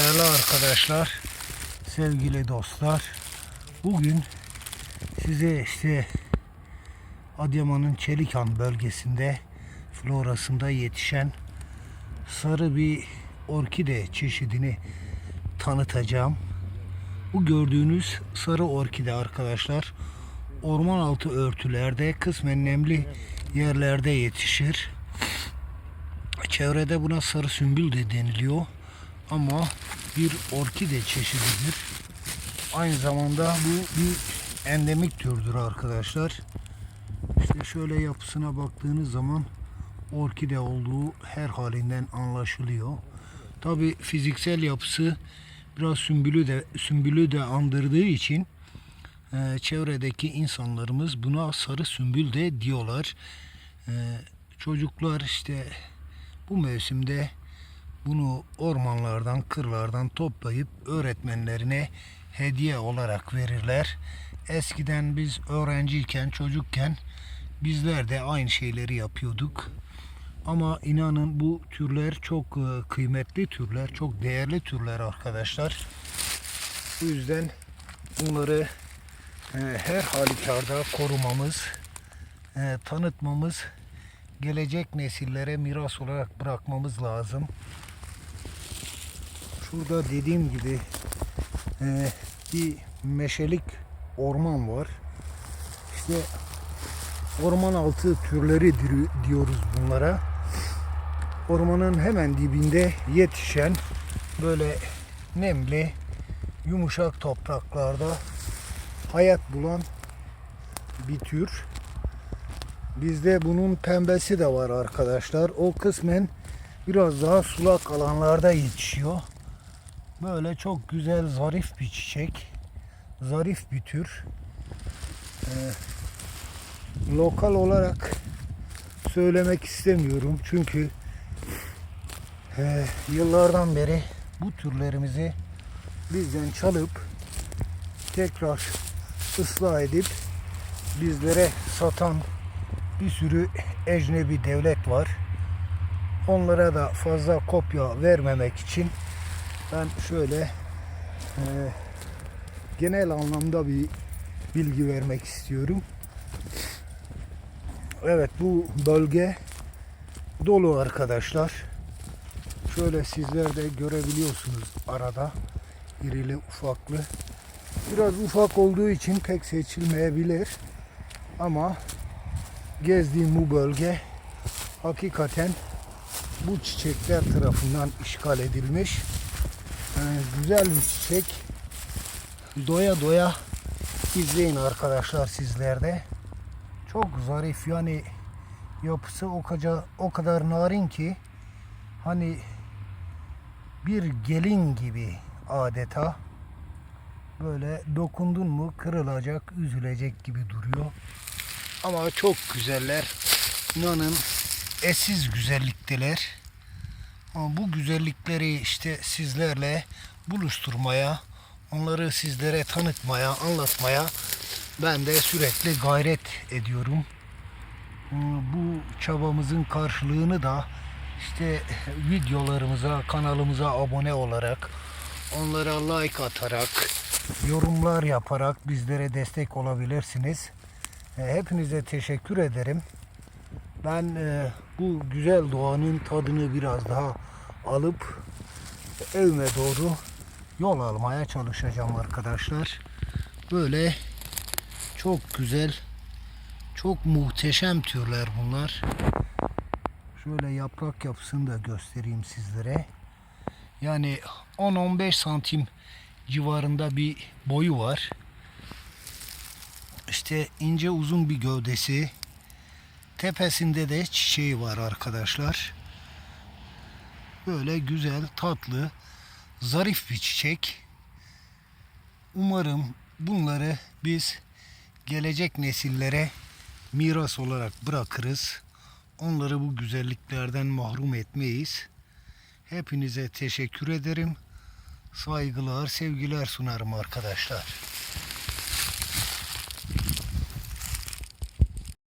Değerli arkadaşlar, sevgili dostlar, bugün size işte Adıyaman'ın Çelikan bölgesinde florasında yetişen sarı bir orkide çeşidini tanıtacağım. Bu gördüğünüz sarı orkide arkadaşlar orman altı örtülerde kısmen nemli yerlerde yetişir. Çevrede buna sarı sümbül de deniliyor. Ama bir orkide çeşididir. Aynı zamanda bu bir endemik türdür arkadaşlar. İşte şöyle yapısına baktığınız zaman orkide olduğu her halinden anlaşılıyor. Tabi fiziksel yapısı biraz sümbülü de sümbülü de andırdığı için e, çevredeki insanlarımız buna sarı sümbül de diyorlar. E, çocuklar işte bu mevsimde bunu ormanlardan, kırlardan toplayıp öğretmenlerine hediye olarak verirler. Eskiden biz öğrenciyken, çocukken bizler de aynı şeyleri yapıyorduk. Ama inanın bu türler çok e, kıymetli türler, çok değerli türler arkadaşlar. Bu yüzden bunları e, her halükarda korumamız, e, tanıtmamız, gelecek nesillere miras olarak bırakmamız lazım. Şurada dediğim gibi e, bir meşelik orman var. İşte orman altı türleri diyoruz bunlara. Ormanın hemen dibinde yetişen böyle nemli, yumuşak topraklarda hayat bulan bir tür. Bizde bunun pembesi de var arkadaşlar. O kısmen biraz daha sulak alanlarda yetişiyor. Böyle çok güzel, zarif bir çiçek. Zarif bir tür. Ee, lokal olarak söylemek istemiyorum. Çünkü e, yıllardan beri bu türlerimizi bizden çalıp tekrar ıslah edip bizlere satan bir sürü ecnebi devlet var. Onlara da fazla kopya vermemek için ben şöyle e, genel anlamda bir bilgi vermek istiyorum. Evet bu bölge dolu arkadaşlar. Şöyle sizler de görebiliyorsunuz arada irili ufaklı. Biraz ufak olduğu için pek seçilmeyebilir. Ama gezdiğim bu bölge hakikaten bu çiçekler tarafından işgal edilmiş. Güzel bir çiçek. Doya doya izleyin arkadaşlar sizler de. Çok zarif yani yapısı o kadar, o kadar narin ki hani bir gelin gibi adeta böyle dokundun mu kırılacak, üzülecek gibi duruyor. Ama çok güzeller. İnanın eşsiz güzellikteler. Bu güzellikleri işte sizlerle buluşturmaya, onları sizlere tanıtmaya, anlatmaya ben de sürekli gayret ediyorum. Ee, Bu çabamızın karşılığını da işte videolarımıza, kanalımıza abone olarak, onlara like atarak, yorumlar yaparak bizlere destek olabilirsiniz. E, Hepinize teşekkür ederim. Ben e, bu güzel doğanın tadını biraz daha alıp evime doğru yol almaya çalışacağım arkadaşlar. Böyle çok güzel, çok muhteşem türler bunlar. Şöyle yaprak yapısını da göstereyim sizlere. Yani 10-15 santim civarında bir boyu var. İşte ince uzun bir gövdesi. Tepesinde de çiçeği var arkadaşlar. Böyle güzel, tatlı, zarif bir çiçek. Umarım bunları biz gelecek nesillere miras olarak bırakırız. Onları bu güzelliklerden mahrum etmeyiz. Hepinize teşekkür ederim. Saygılar, sevgiler sunarım arkadaşlar.